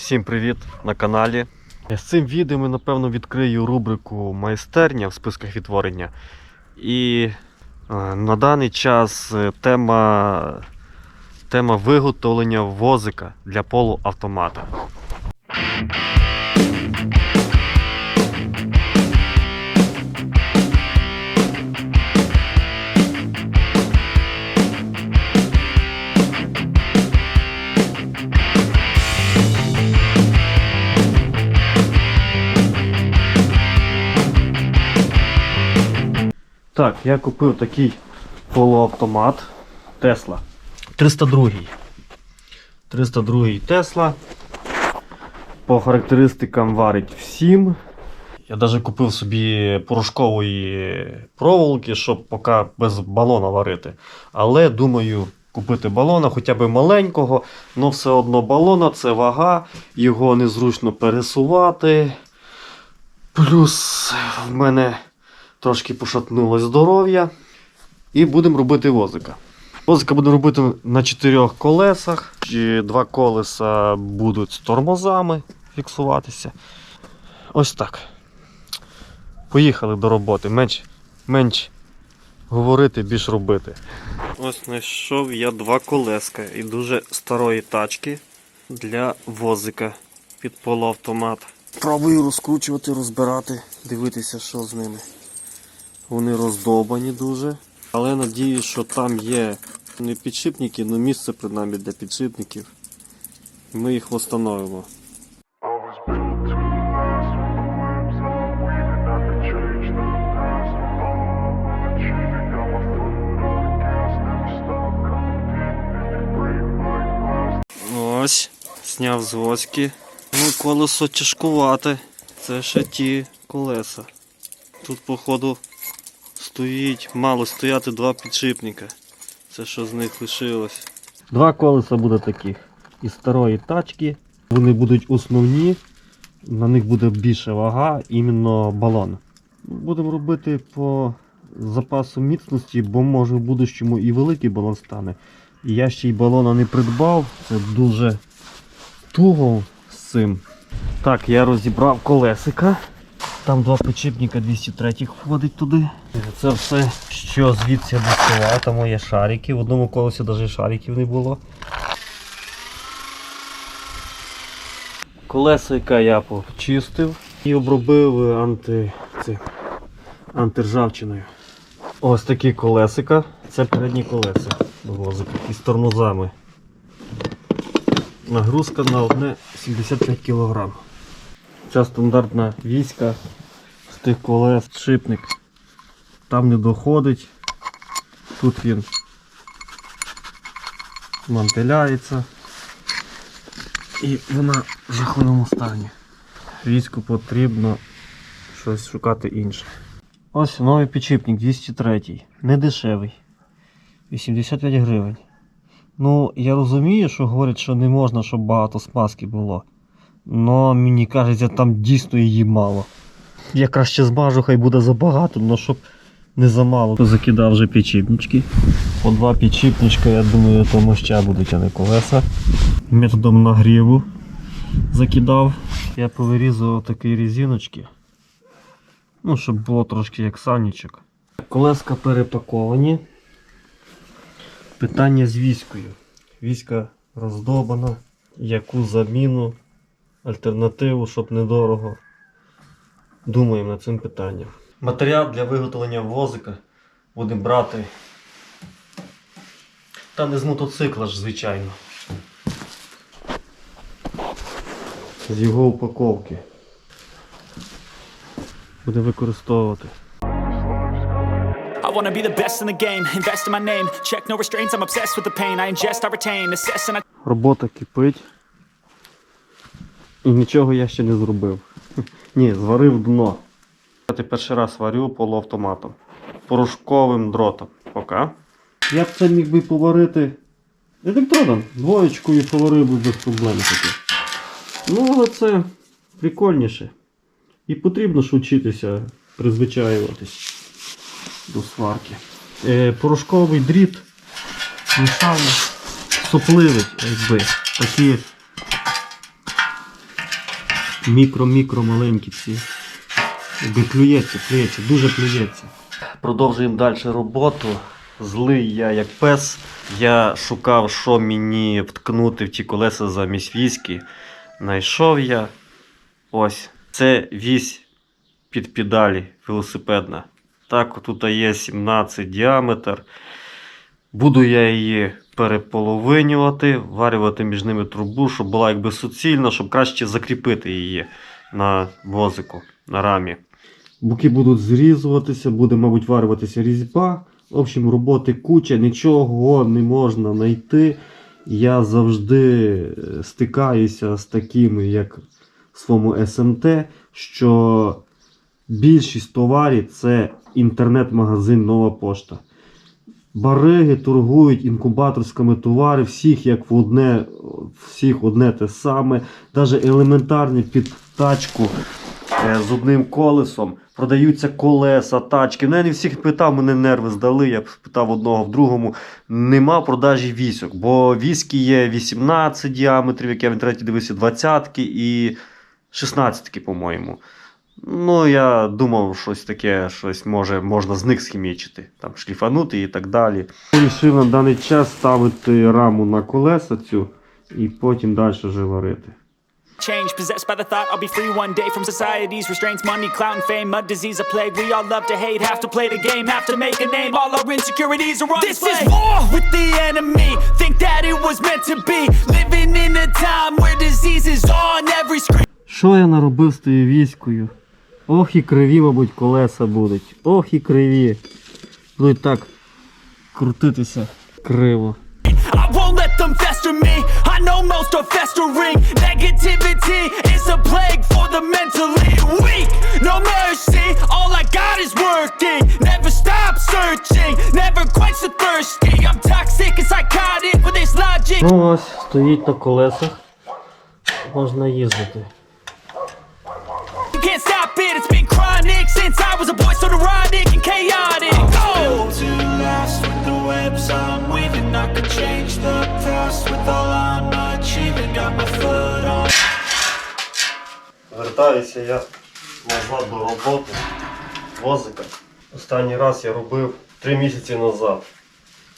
Всім привіт на каналі. З цим відео ми, напевно, відкрию рубрику майстерня в списках відтворення. І е, на даний час е, тема, тема виготовлення возика для полуавтомата. Так, я купив такий полуавтомат Тесла. 302. 302 Тесла. По характеристикам варить всім. Я навіть купив собі порошкової проволоки, щоб поки без балона варити. Але думаю купити балона хоча б маленького, але все одно балона це вага, його незручно пересувати. Плюс в мене трошки пошатнулося здоров'я. І будемо робити возика. Возика будемо робити на чотирьох колесах. Два колеса будуть з тормозами фіксуватися. Ось так. Поїхали до роботи. Менш, менш говорити, більш робити. Ось знайшов я два колеска і дуже старої тачки для возика під полуавтомат. Пробую розкручувати, розбирати, дивитися, що з ними. Вони роздовбані дуже. Але надію, що там є не підшипники, але місце принаймні для підшипників. Ми їх встановимо. Ось, зняв з воськи. Ну, колесо тяжкувате. Це ще ті колеса. Тут, походу, стоїть, мало стояти два підшипника. Це що з них лишилось. Два колеса буде таких. Із старої тачки. Вони будуть основні. На них буде більше вага, іменно балон. Будемо робити по запасу міцності, бо може в будущому і великий балон стане. Я ще й балона не придбав, це дуже туго з цим. Так, я розібрав колесика. Там два підшипника 203 входить туди. Це все, що звідси доставав, там є шарики. В одному колесі навіть шариків не було. Колесика я почистив і обробив анти, це, антиржавчиною. Ось такі колесика. Це передні колеса возика із тормозами. Нагрузка на одне 75 кг. Ця стандартна війська з тих колес, шипник. Там не доходить. Тут він мантеляється. І вона в жахливому стані. Війську потрібно щось шукати інше. Ось новий підшипник 203. Не дешевий. 85 гривень. Ну, я розумію, що говорять, що не можна, щоб багато смазки було. Но мені кажеться, там дійсно її мало. Я краще змажу, хай буде забагато, але щоб не замало. Закидав вже підчіпнички. По два підчіпничка, я думаю, то моща будуть, а не колеса. Методом нагріву закидав. Я повирізав такі резиночки. Ну, щоб було трошки як санічок. Колеска перепаковані. Питання з війською. Війська роздобана. Яку заміну, альтернативу, щоб недорого. Думаємо над цим питанням. Матеріал для виготовлення возика будемо брати. Та не з мотоцикла ж, звичайно. З його упаковки. Буде використовувати. I wanna be the best in the game, invest in my name. Check no restraints, I'm obsessed with the pain. I ingest, I retain, assess, and I Робота кипить. І нічого я ще не зробив. Ні, зварив дно. Я перший раз варю полуавтоматом. Порошковим дротом. Поки. Я б це міг би поварити електродом. Двоєчкою поварив би без проблем таки. Ну, але це прикольніше. І потрібно ж вчитися призвичаюватись до сварки. Е, порошковий дріт мішав сопливий, якби. Такі Мікро-мікро маленькі ці. Якби плюється, плюється, дуже плюється. Продовжуємо далі роботу. Злий я як пес. Я шукав, що мені вткнути в ті колеса замість віськи. Найшов я. Ось. Це вісь під педалі велосипедна. Так, тут є 17 діаметр. Буду я її переполовинювати, варювати між ними трубу, щоб була якби суцільна, щоб краще закріпити її на возику, на рамі. Буки будуть зрізуватися, буде, мабуть, варюватися різьба. В общем, роботи куча, нічого не можна знайти. Я завжди е, стикаюся з такими, як в своєму СМТ, що більшість товарів це інтернет-магазин Нова Пошта. Бариги торгують інкубаторськими товари, всіх як в одне, всіх одне те саме. Навіть елементарні під тачку е, з одним колесом. Продаються колеса, тачки. Ну, я не всіх питав, мене нерви здали. Я питав одного в другому. Нема продажі вісок, бо віски є 18 діаметрів, як я в інтернеті дивився, 20 і 16, по-моєму. Ну, я думав, щось таке, щось може можна з них схімічити, там шліфанути і так далі. Вирішив на даний час ставити раму на колеса цю і потім далі вже варити. Change, possessed by the thought I'll be free one day from society's restraints, money, clout, and fame, a disease, a plague. We all love to hate, have to play the game, have to make a name. All our insecurities are on This display. is war with the enemy. Think that it was meant to be. Living in a time where disease is on every screen. Що я наробив з тою війською? Ох і криві, мабуть, колеса будуть. Ох і криві. Будуть так крутитися криво. Ну ось, стоїть на колесах. Можна їздити. You can't stop it. It's been chronic since I was a boy, so neurotic and chaotic. Oh. Built to last with the webs I'm weaving. I could change the past with all I'm achieving. Got my foot on. Вертаюся я назад до роботи возика. Останній раз я робив 3 місяці назад.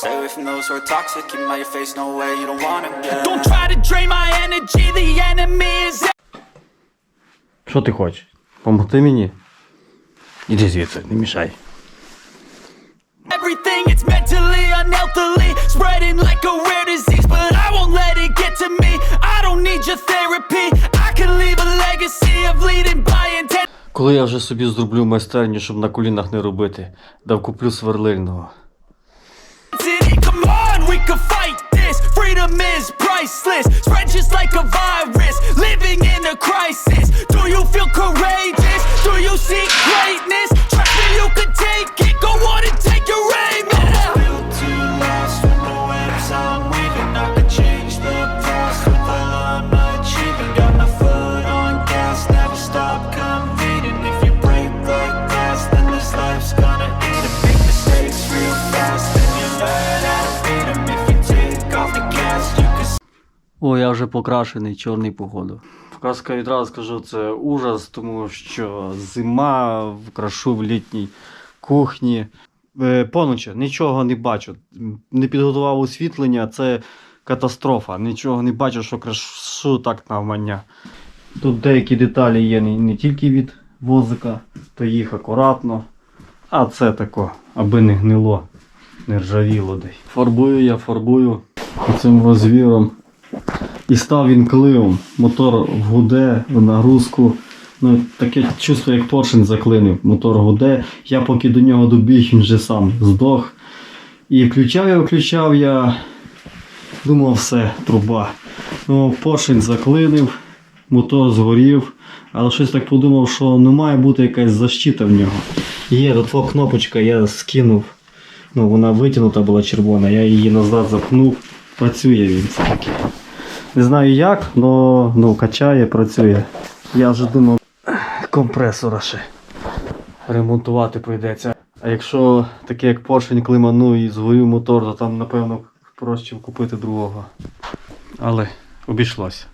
Stay away from those who are toxic. Keep 'em out your face, no way, you don't want 'em, Yeah. Don't try to drain my energy. The enemy is Що ти хочеш? Помогти мені? Іди звідси, не мішай. everything. It's mentally, unhealthily, spreading like a rare disease. But I won't let it get to me. I don't need your therapy. I can leave a legacy of leading by intent. Коли я вже собі зроблю майстерню, щоб на колінах не робити, дав куплю сверлильного. О, я вже покрашений, чорний походу. Покраска відразу скажу, це ужас, тому що зима крашу в літній кухні. Е, Поночі нічого не бачу. Не підготував освітлення, це катастрофа. Нічого не бачу, що крашу так навмання. Тут деякі деталі є не, не тільки від возика, то їх акуратно. А це тако, аби не гнило, не ржавіло десь. Фарбую я, фарбую цим розвіром. І став він кливом. Мотор гуде в нагрузку. Ну, таке чувство, як поршень заклинив. Мотор гуде. Я поки до нього добіг, він вже сам здох. І включав я, включав я. Думав, все, труба. Ну, поршень заклинив. мотор згорів, але щось так подумав, що не має бути якась защита в нього. Є тут кнопочка, я скинув. Ну, вона витягнута була червона, я її назад запхнув. Працює він все-таки. Не знаю як, але ну, качає, працює. Я вже думав, компресора ще ремонтувати прийдеться. А якщо таке як поршень климану і згорів мотор, то там напевно проще купити другого. Але обійшлося.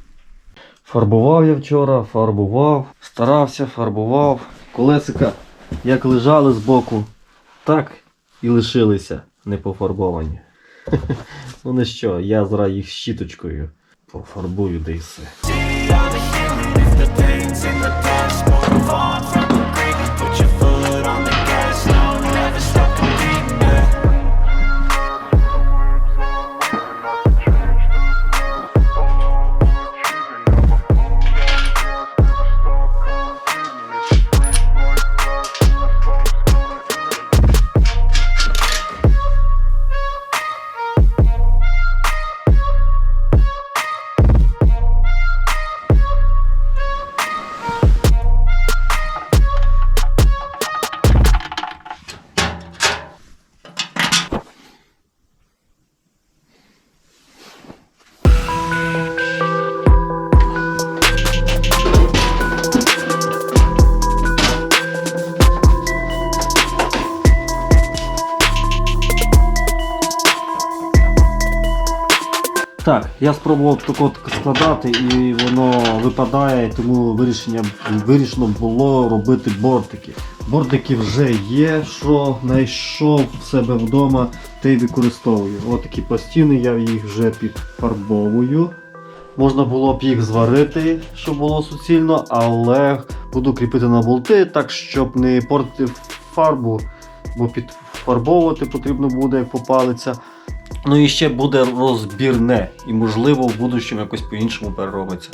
Фарбував я вчора, фарбував, старався, фарбував. Колесика як лежали збоку, так і лишилися не пофарбовані. Ну не що, я зараз їх щіточкою пофарбую, да і. Так, я спробував от складати і воно випадає, тому вирішення, вирішено було робити бортики. Бортики вже є, що знайшов в себе вдома, те й використовую. Ось такі пластини, я їх вже підфарбовую. Можна було б їх зварити, щоб було суцільно, але буду кріпити на болти, так щоб не портити фарбу, бо підфарбовувати потрібно буде, як попалиться. Ну і ще буде розбірне, і можливо в будущому якось по-іншому переробиться.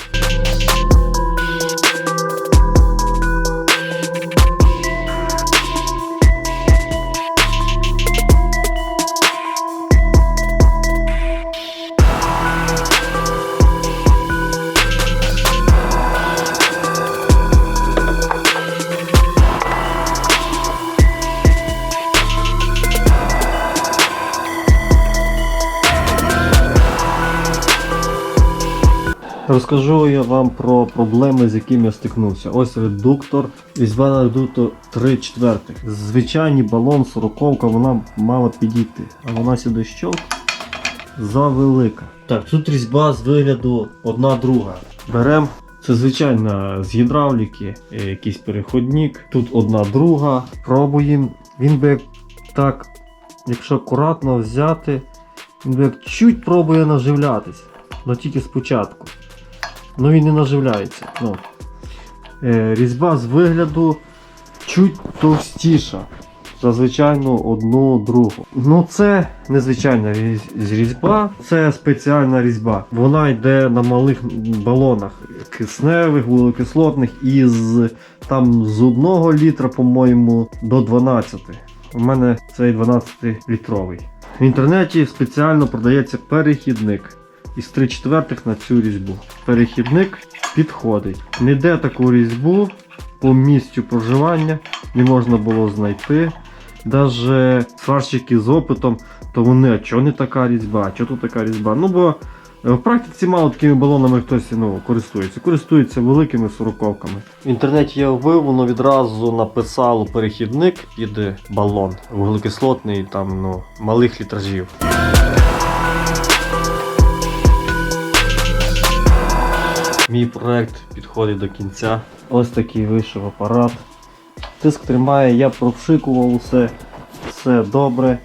Розкажу я вам про проблеми, з якими я стикнувся. Ось редуктор, різьба редуктор 3 четвертих. Звичайний балон 40 вона мала підійти, а вона сюди щок завелика. Так, тут різьба з вигляду одна друга. Беремо. Це звичайно з гідравліки, е, якийсь переходник. Тут одна друга. Пробуємо. Він би так, якщо акуратно взяти, він би як чуть пробує наживлятись. але тільки спочатку. Ну він не наживляється. Ну. Е, різьба з вигляду чуть товстіша. За звичайну одну другу. Ну це незвичайна різ- різьба, це спеціальна різьба. Вона йде на малих балонах кисневих, вуглекислотних із там з 1 літра, по-моєму, до 12. У мене цей 12-літровий. В інтернеті спеціально продається перехідник із 3 четвертих на цю різьбу. Перехідник підходить. Ніде таку різьбу по місцю проживання не можна було знайти. Даже сварщики з опитом, то вони, а чого не така різьба, а чого тут така різьба? Ну бо е, в практиці мало такими балонами хтось ну, користується. Користується великими сороковками. В інтернеті я вбив, воно відразу написало перехідник під балон вуглекислотний там ну, малих літражів. Мій проект підходить до кінця. Ось такий вийшов апарат. Тиск тримає, я пропшикував усе, все добре.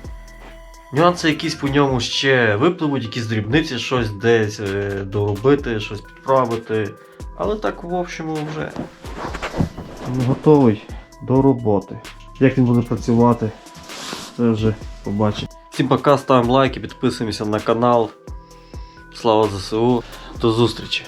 Нюанси якісь по ньому ще випливуть, якісь дрібниці, щось десь е, доробити, щось підправити. Але так, в общому, вже готовий до роботи. Як він буде працювати, це вже побачимо. Всім пока, ставимо лайки, підписуємося на канал. Слава ЗСУ. До зустрічі!